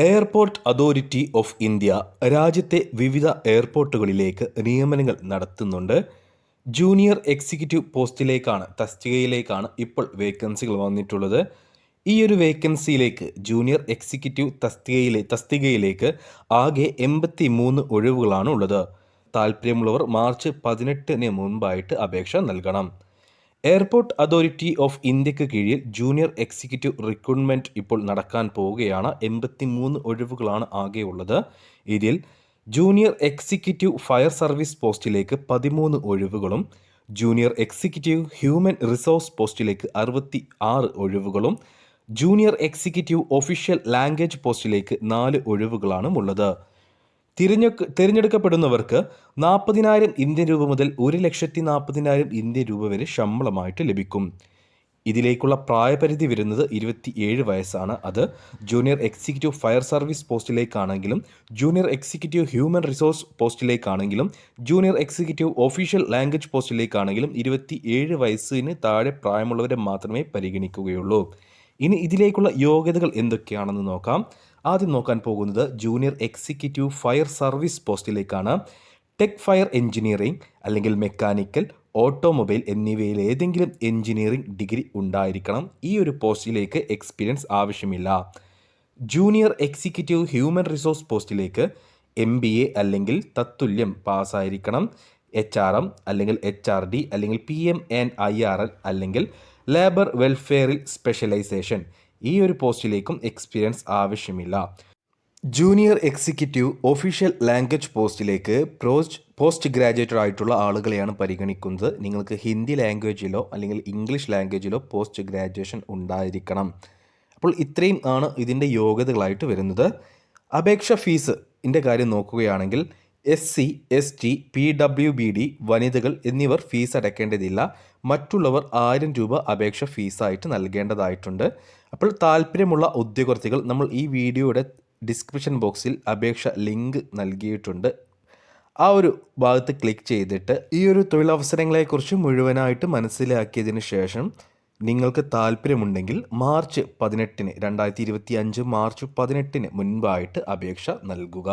Airport authority of India രാജ്യത്തെ വിവിധ എയർപോർട്ടുകളിലേക്ക് നിയമനങ്ങൾ നടത്തുന്നുണ്ട്. ജൂനിയർ എക്സിക്യൂട്ടീവ് പോസ്റ്റിലേക്കാണ് തസ്തികയിലേക്കാണ് ഇപ്പോൾ വേക്കൻസികൾ വന്നിട്ടുള്ളത്. ഈ ഒരു വേക്കൻസിയിലേക്ക് ജൂനിയർ എക്സിക്യൂട്ടീവ് തസ്തികയിലെ തസ്തികയിലേക്ക് ആകെ എൺപത്തി മൂന്ന് ഒഴിവുകളാണ് ഉള്ളത് താല്പര്യമുള്ളവർ മാർച്ച് പതിനെട്ടിന് മുൻപായിട്ട് അപേക്ഷ നൽകണം. എയർപോർട്ട് അതോറിറ്റി ഓഫ് ഇന്ത്യയ്ക്ക് കീഴിൽ ജൂനിയർ എക്സിക്യൂട്ടീവ് റിക്രൂട്ട്മെന്റ് ഇപ്പോൾ നടക്കാൻ പോവുകയാണ്. എൺപത്തി മൂന്ന് ഒഴിവുകളാണ് ആകെയുള്ളത് ഇതിൽ ജൂനിയർ എക്സിക്യൂട്ടീവ് ഫയർ സർവീസ് പോസ്റ്റിലേക്ക് പതിമൂന്ന് ഒഴിവുകളും ജൂനിയർ എക്സിക്യൂട്ടീവ് ഹ്യൂമൻ റിസോഴ്സ് പോസ്റ്റിലേക്ക് അറുപത്തി ആറ് ഒഴിവുകളും ജൂനിയർ എക്സിക്യൂട്ടീവ് ഒഫീഷ്യൽ ലാംഗ്വേജ് പോസ്റ്റിലേക്ക് നാല് ഒഴിവുകളാണ് ഉള്ളത്. തിരഞ്ഞെടുക്ക തിരഞ്ഞെടുക്കപ്പെടുന്നവർക്ക് നാൽപ്പതിനായിരം ഇന്ത്യൻ രൂപ മുതൽ ഒരു ലക്ഷത്തി നാൽപ്പതിനായിരം ഇന്ത്യൻ രൂപ വരെ ശമ്പളമായിട്ട് ലഭിക്കും. ഇതിലേക്കുള്ള പ്രായപരിധി വരുന്നത് ഇരുപത്തി ഏഴ് വയസ്സാണ്. അത് ജൂനിയർ എക്സിക്യൂട്ടീവ് ഫയർ സർവീസ് പോസ്റ്റിലേക്കാണെങ്കിലും ജൂനിയർ എക്സിക്യൂട്ടീവ് ഹ്യൂമൻ റിസോഴ്സ് പോസ്റ്റിലേക്കാണെങ്കിലും ജൂനിയർ എക്സിക്യൂട്ടീവ് ഒഫീഷ്യൽ ലാംഗ്വേജ് പോസ്റ്റിലേക്കാണെങ്കിലും ഇരുപത്തി ഏഴ് വയസ്സിന് താഴെ പ്രായമുള്ളവരെ മാത്രമേ പരിഗണിക്കുകയുള്ളൂ. ഇനി ഇതിലേക്കുള്ള യോഗ്യതകൾ എന്തൊക്കെയാണെന്ന് നോക്കാം. ആദ്യം നോക്കാൻ പോകുന്നത് ജൂനിയർ എക്സിക്യൂട്ടീവ് ഫയർ സർവീസ് പോസ്റ്റിലേക്കാണ്. ടെക് ഫയർ എഞ്ചിനീയറിംഗ് അല്ലെങ്കിൽ മെക്കാനിക്കൽ ഓട്ടോമൊബൈൽ എന്നിവയിൽ ഏതെങ്കിലും എഞ്ചിനീയറിംഗ് ഡിഗ്രി ഉണ്ടായിരിക്കണം. ഈ ഒരു പോസ്റ്റിലേക്ക് എക്സ്പീരിയൻസ് ആവശ്യമില്ല. ജൂനിയർ എക്സിക്യൂട്ടീവ് ഹ്യൂമൻ റിസോഴ്സ് പോസ്റ്റിലേക്ക് എം ബി എ അല്ലെങ്കിൽ തത്തുല്യം പാസ്സായിരിക്കണം. എച്ച് ആർ എം അല്ലെങ്കിൽ എച്ച് ആർ ഡി അല്ലെങ്കിൽ P M and I R L അല്ലെങ്കിൽ ലേബർ വെൽഫെയറിൽ സ്പെഷ്യലൈസേഷൻ ഈ ഒരു പോസ്റ്റിലേക്കും എക്സ്പീരിയൻസ് ആവശ്യമില്ല. ജൂനിയർ എക്സിക്യൂട്ടീവ് ഒഫീഷ്യൽ ലാംഗ്വേജ് പോസ്റ്റിലേക്ക് പോസ്റ്റ് പോസ്റ്റ് ഗ്രാജുവേറ്റഡ് ആയിട്ടുള്ള ആളുകളെയാണ് പരിഗണിക്കുന്നത്. നിങ്ങൾക്ക് ഹിന്ദി ലാംഗ്വേജിലോ അല്ലെങ്കിൽ ഇംഗ്ലീഷ് ലാംഗ്വേജിലോ പോസ്റ്റ് ഗ്രാജുവേഷൻ ഉണ്ടായിരിക്കണം. അപ്പോൾ ഇത്രയും ആണ് ഇതിന്റെ യോഗ്യതകളായിട്ട് വരുന്നത്. അപേക്ഷ ഫീസ് ഇതിന്റെ കാര്യം നോക്കുകയാണെങ്കിൽ S C S T P W B D വനിതകൾ എന്നിവർ ഫീസ് അടയ്ക്കേണ്ടതില്ല. മറ്റുള്ളവർ ആയിരം രൂപ അപേക്ഷ ഫീസായിട്ട് നൽകേണ്ടതായിട്ടുണ്ട്. അപ്പോൾ താല്പര്യമുള്ള ഉദ്യോഗാർത്ഥികൾ നമ്മൾ ഈ വീഡിയോയുടെ ഡിസ്ക്രിപ്ഷൻ ബോക്സിൽ അപേക്ഷ ലിങ്ക് നൽകിയിട്ടുണ്ട്. ആ ഒരു ഭാഗത്ത് ക്ലിക്ക് ചെയ്തിട്ട് ഈ ഒരു തൊഴിലവസരങ്ങളെക്കുറിച്ച് മുഴുവനായിട്ട് മനസ്സിലാക്കിയതിന് ശേഷം നിങ്ങൾക്ക് താല്പര്യമുണ്ടെങ്കിൽ മാർച്ച് പതിനെട്ടിന് രണ്ടായിരത്തി ഇരുപത്തി അഞ്ച് മാർച്ച് പതിനെട്ടിന് മുൻപായിട്ട് അപേക്ഷ നൽകുക.